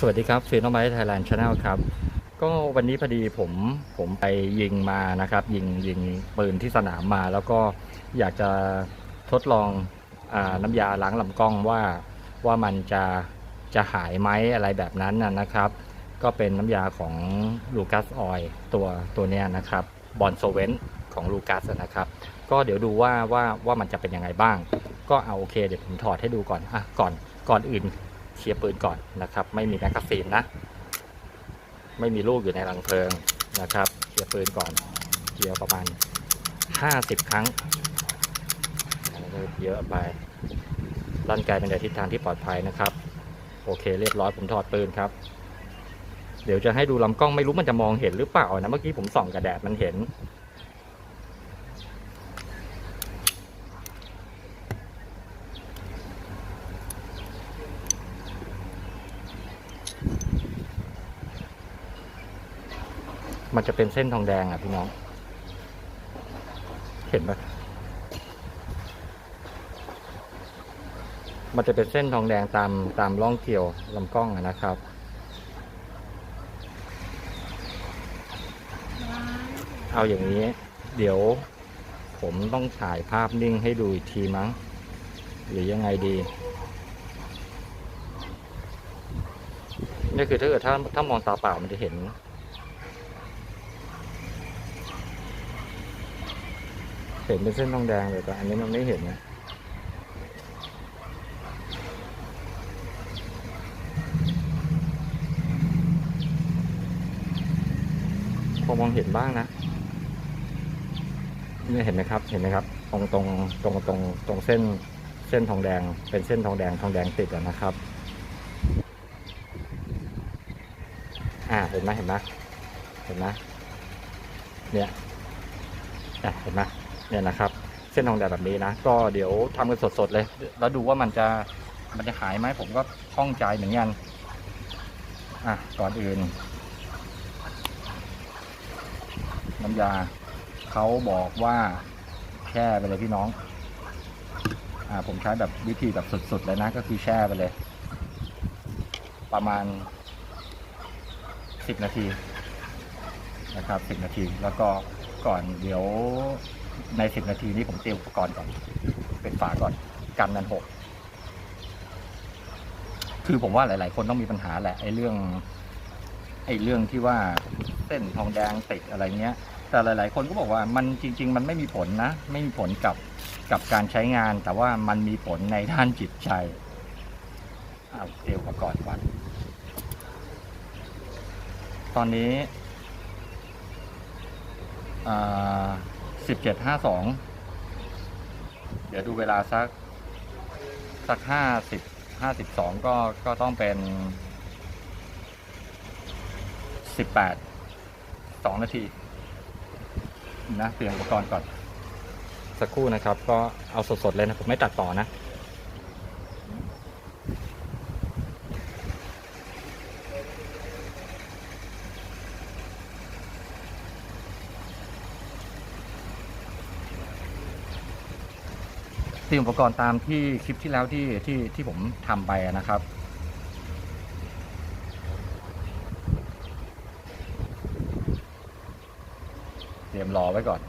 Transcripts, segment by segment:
สวัสดีครับฟีนอลไมท์ไทยแลนด์ชาแนลครับ ก็วันนี้พอดีผมผมไปยิงมานะครับ ยิงยิงปืนที่สนามมา แล้วก็อยากจะทดลองอน้ำยาล้างลำกล้องว่าว่ามันจะจะหายไหมอะไรแบบนั้นนะครับ ก็เป็นน้ำยาของลูคัสออยตัวตัวเนี้ยนะครับบอลโซเวนของลูคัสนะครับ ก็เดี๋ยวดูว่าว่าว่ามันจะเป็นยังไงบ้าง ก็เอาโอเคเดี๋ยวผมถอดให้ดูก่อนอะก่อนก่อนอื่น เคลียร์ปืนก่อนนะครับ ไม่มีแมกกาซีนนะ ไม่มีลูกอยู่ในรังเพลิงนะครับ เคลียร์ปืนก่อนเคลียร์ประมาณ 50 ครั้งอันก็เยอะไปร่างกายเป็นในทิศทางที่ปลอดภัยนะครับ โอเค เรียบร้อยผมถอดปืนครับ เดี๋ยวจะให้ดูลำกล้องไม่รู้มันจะมองเห็นหรือเปล่านะเมื่อกี้ผมส่องกระแดดมันเห็น มันจะเป็นเส้นทองแดงอะพี่น้อง เห็นปะมันจะเป็นเส้นทองแดงตามตามร่องเกี่ยวลำกล้องนะครับ เอาอย่างนี้ เดี๋ยวผมต้องถ่ายภาพนิ่งให้ดูอีกทีมั้ง หรือยังไงดีนี่คือถ้าเกิดถ้าถ้ามองตาเปล่ามันจะเห็น เห็นเป็นเส้นทองแดงเลยแต่อันนี้มันไม่เห็นนะพอมองเห็นบ้างนะเนี่ยเห็นไหมครับ เห็นไหมครับ ตรงตรงตรงตรงตรงเส้นเส้นทองแดง เป็นเส้นทองแดงทองแดงติดอะนะครับ อ่าเห็นไหมเห็นไหมเห็นไหมเนี่ยอะเห็นไหม เนี่ยนะครับ เส้นทองแดงแบบนี้นะ ก็เดี๋ยวทำกันสดๆเลย แล้วดูว่ามันจะมันจะหายไหมผมก็ข้องใจเหมือนกันอะก่อนอื่น น้ำยาเขาบอกว่าแช่ไปเลยพี่น้อง อ่าผมใช้แบบวิธีแบบสุดๆเลยนะ ก็คือแช่ไปเลย ประมาณสิบนาทีนะครับสิบนาที แล้วก็ก่อนเดี๋ยว ในสิบนาทีนี้ผมเตรียมอุปกรณ์ก่อน เป็นฝาก่อนกันมันหก คือผมว่าหลาย ๆ คนต้องมีปัญหาแหละไอ้เรื่อง ไอ้เรื่องที่ว่าเส้นทองแดงติดอะไรเงี้ย แต่หลาย ๆ คนก็บอกว่ามันจริง ๆ มันไม่มีผลนะ ไม่มีผลกับกับการใช้งาน แต่ว่ามันมีผลในด้านจิตใจเอาเตรียมอุปกรณ์ก่อนตอนนี้สิบเจ็ดห้า สองเดี๋ยวดูเวลาสักสักห้าสิบห้าสิบสองก็ก็ต้องเป็นสิบแปดสองนาที นะเปลี่ยนอุปกรณ์ก่อน สักครู่นะครับ ก็เอาสดๆเลยนะ ผมไม่ตัดต่อนะ เตรียมอุปกรณ์ตามที่คลิปที่แล้วที่ที่ที่ผมทำไปนะครับเตรียมรอไว้ก่อน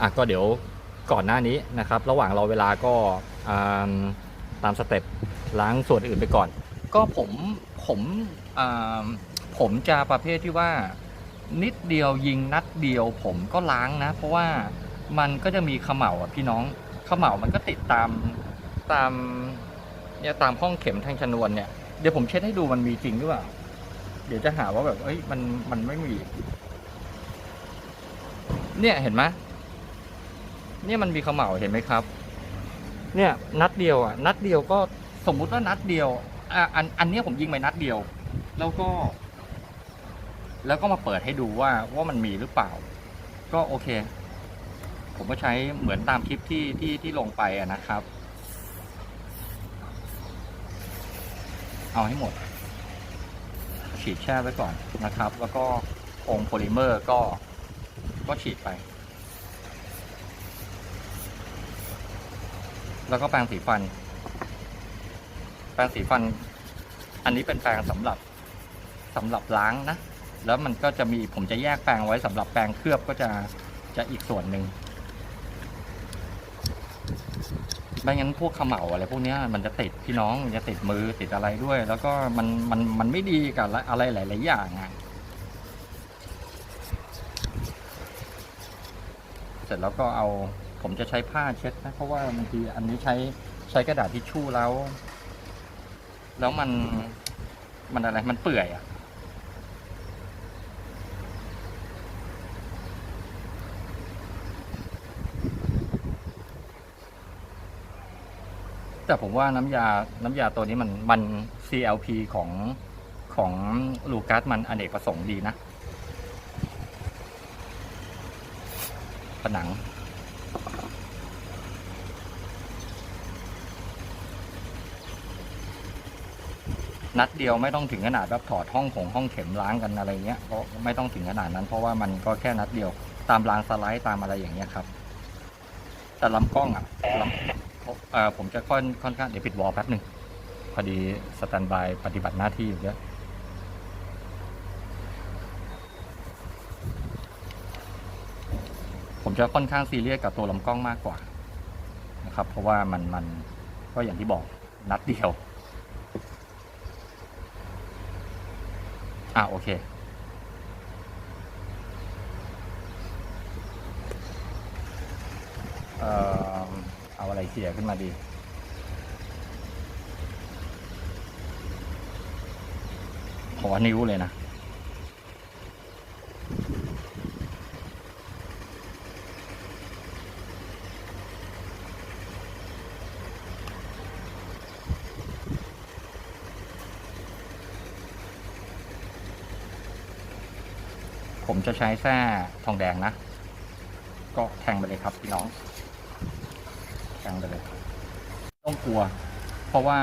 อะก็เดี๋ยว ก่อนหน้านี้นะครับ ระหว่างรอเวลาก็าตามสเต็ปล้างส่วนอื่นไปก่อน ก็ผมผมผมจะประเภทที่ว่านิดเดียวยิงนัดเดียวผมก็ล้างนะ เพราะว่ามันก็จะมีเขม่าอะพี่น้องเขม่ามันก็ติดตามตามเนี่ยตามห้องเข็มทางชนวนเนี่ยเดี๋ยวผมเช็ดให้ดูมันมีจริงหรือเปล่า เดี๋ยวจะหาว่าแบบเอ้ยมันมันไม่มี เนี่ยเห็นไหม เนี่ยมันมีเขม่าเห็นไหมครับ เนี่ยนัดเดียวอะ นัดเดียวก็สมมุติว่านัดเดียวอะอันอันเนี้ยผมยิงไปนัดเดียว แล้วก็ แล้วก็มาเปิดให้ดูว่าว่ามันมีหรือเปล่า ก็โอเค ผมก็ใช้เหมือนตามคลิปที่ที่ที่ลงไปอะนะครับ เอาให้หมด ฉีดแช่ไว้ก่อนนะครับ แล้วก็องค์โพลิเมอร์ก็ก็ฉีดไป แล้วก็แปรงสีฟัน แปรงสีฟัน อันนี้เป็นแปรงสำหรับสำหรับล้างนะ แล้วมันก็จะมีผมจะแยกแปรงไว้สำหรับแปรงเคลือบก็จะจะอีกส่วนหนึ่งไม่งั้นพวกเขมเหลาอะไรพวกนี้มันจะติดพี่น้องจะติดมือติดอะไรด้วย แล้วก็มันมันมันไม่ดีกับอะไรหลาย ๆ อย่างอะเสร็จแล้วก็เอา ผมจะใช้ผ้าเช็ดนะเพราะว่าบางทีอันนี้ใช้ใช้กระดาษทิชชู่แล้ว แล้วมันมันอะไรมันเปื่อยอะแต่ผมว่าน้ำยา น้ำยาตัวนี้มัน มัน CLP ของของลูกัสมันอเนกประสงค์ดีนะ ผนัง นัดเดียวไม่ต้องถึงขนาดแบบถอดห้องของห้องเข็มล้างกันอะไรเงี้ยเพราะไม่ต้องถึงขนาดนั้น เพราะว่ามันก็แค่นัดเดียว ตามรางสไลด์ตามอะไรอย่างเงี้ยครับ แต่ลำกล้องอะลำเอ่อผมจะค่อนค่อนข้างเดี๋ยวปิดวอลแป๊บหนึ่งพอดีสแตนบายปฏิบัติหน้าที่อยู่เยอะผมจะค่อนข้างซีเรียสกับตัวลำกล้องมากกว่านะครับ เพราะว่ามันมันก็อย่างที่บอกนัดเดียว อะโอเค เอ่อเอาอะไรเสียขึ้นมาดี ขอนิ้วเลยนะ จะใช้แส้ทองแดงนะ ก็แทงไปเลยครับพี่น้อง แทงไปเลย ต้องกลัว เพราะว่า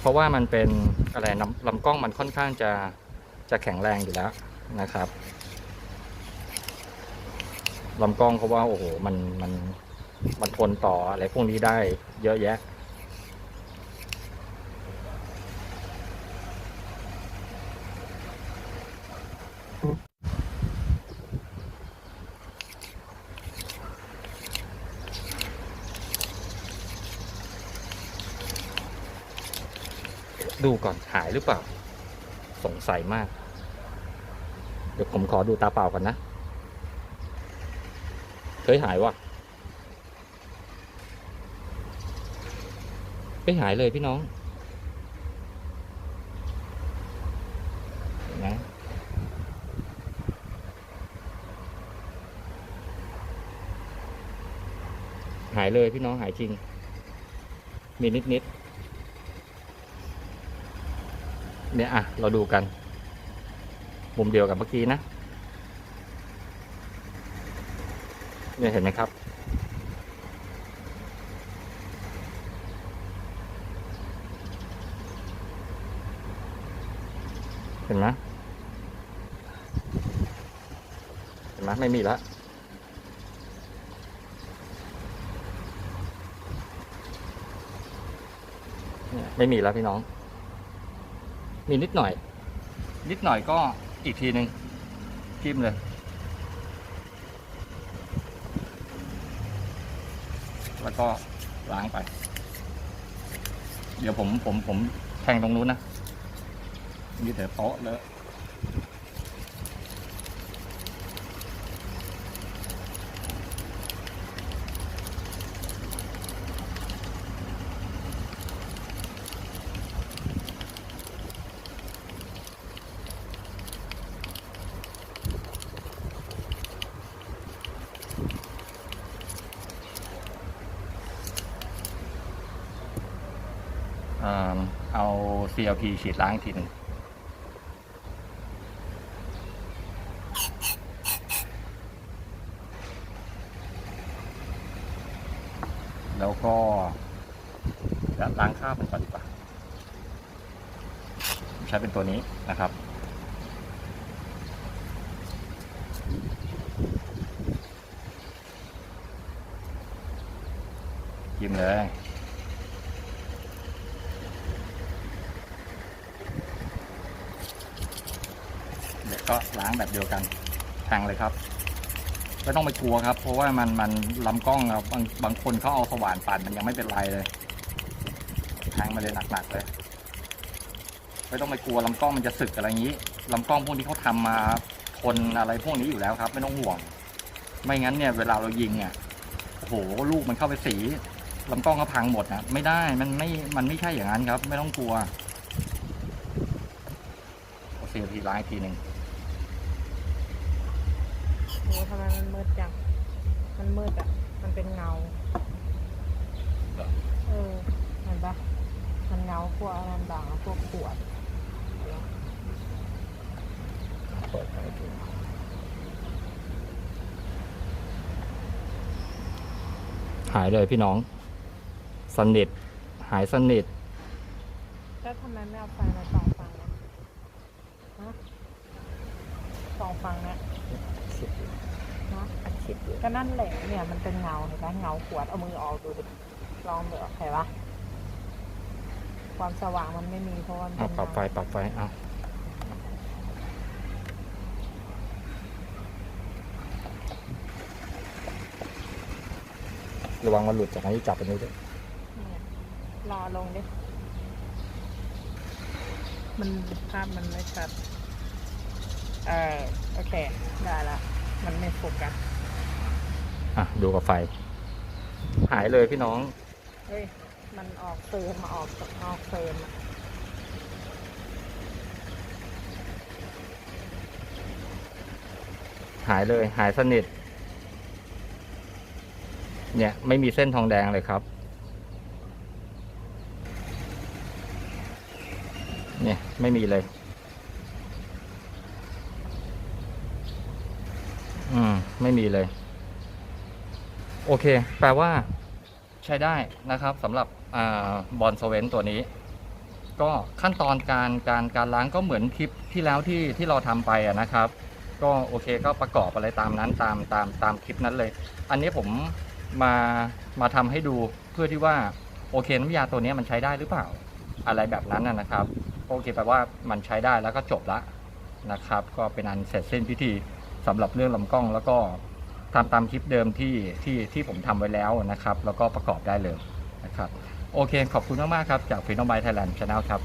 เพราะว่ามันเป็นอะไรลำลำกล้องมันค่อนข้างจะจะแข็งแรงอยู่แล้วนะครับลำกล้องเพราะว่าโอ้โหมันมันมันทนต่ออะไรพวกนี้ได้เยอะแยะ ดูก่อนหายหรือเปล่า สงสัยมาก เดี๋ยวผมขอดูตาเปล่าก่อนนะ เคยหายวะไม่หายเลยพี่น้องเห็นไหมหายเลยพี่น้องหายจริง มีนิดนิดๆเนี่ยอะ เราดูกัน มุมเดียวกับเมื่อกี้นะ เนี่ยเห็นไหมครับ เห็นไหมเห็นไหมไม่มีแล้ว เนี่ย ไม่มีแล้วพี่น้อง มีนิดหน่อย นิดหน่อยก็อีกทีหนึ่งจิ้มเลย แล้วก็ล้างไป เดี๋ยวผมผมผมแทงตรงนู้นนะมีแต่โต๊ะเลอะเอ่อเอา CLP ฉีดล้างทีหนึ่งแล้วก็เดี๋ยวล้างคราบมันก่อนดีกว่า ใช้เป็นตัวนี้นะครับยิ้มเลย เดี๋ยว ก็ล้างแบบเดียวกันแทงเลยครับไม่ต้องไปกลัวครับ เพราะว่ามันมันลำกล้องครับบางบางคนเขาเอาสว่านปั่นมันยังไม่เป็นไรเลยแทงมาเลยหนักๆเลยไม่ต้องไปกลัวลำกล้องมันจะสึกอะไรอย่างนี้ลำกล้องพวกนี้เขาทำมาทนอะไรพวกนี้อยู่แล้วครับ ไม่ต้องห่วง ไม่งั้นเนี่ยเวลาเรายิงอะโอ้โหลูกมันเข้าไปสีลำกล้องก็พังหมดนะไม่ได้มันไม่มันไม่ใช่อย่างนั้นครับ ไม่ต้องกลัวโอเคทีล้างอีกทีหนึ่ง โหทำไมมันมืดจัง มันมืดอะ มันเป็นเงา เออ เห็นปะมันเงาพวกอะไรด่างพวกขวดเปิดให้ดูหายเลยพี่น้อง สนิท หายสนิท แล้วทำไมไม่เอาไฟมาส่องฟังเนี่ยฮะส่องฟัง เนี่ยฮะก็นั่นแหละเนี่ยมันเป็นเงาเห็นปะเงาขวดเอามือออกดูดิลองเดี๋ยวเห็นปะความสว่างมันไม่มีเพราะว่ามันเอาเป็นปรับไฟเงาปรับไฟเอาระวังมันหลุดจากอันนี้จับอันนี้ด้วยเนี่ยรอลงดิมันภาพมันไม่ชัดเออโอเค ได้ละ มันไม่โฟกัสอะดูกับไฟ หายเลยพี่น้อง เฮ้ย มันออกเฟรมมาออกออกเฟรมอะหายเลยหายสนิท เนี่ยไม่มีเส้นทองแดงเลยครับ เนี่ยไม่มีเลย อืม ไม่มีเลย โอเค แปลว่าใช้ได้นะครับสำหรับบอลโซเวนตัวนี้ ก็ขั้นตอนการการการล้างก็เหมือนคลิปที่แล้วที่ที่เราทำไปอะนะครับ ก็โอเคก็ประกอบอะไรตามนั้นตามตามตามคลิปนั้นเลย อันนี้ผมมามาทำให้ดูเพื่อที่ว่าโอเคน้ำยาตัวนี้มันใช้ได้หรือเปล่าอะไรแบบนั้นนะนะครับโอเคแปลว่ามันใช้ได้แล้วก็จบละนะครับ ก็เป็นอันเสร็จสิ้นพิธี สำหรับเรื่องลำกล้องแล้วก็ทำตามคลิปเดิมที่ที่ที่ผมทำไว้แล้วนะครับ แล้วก็ประกอบได้เลยนะครับ โอเค ขอบคุณมากๆครับ จากฟินอลไบไทยแลนด์ชาแนลครับ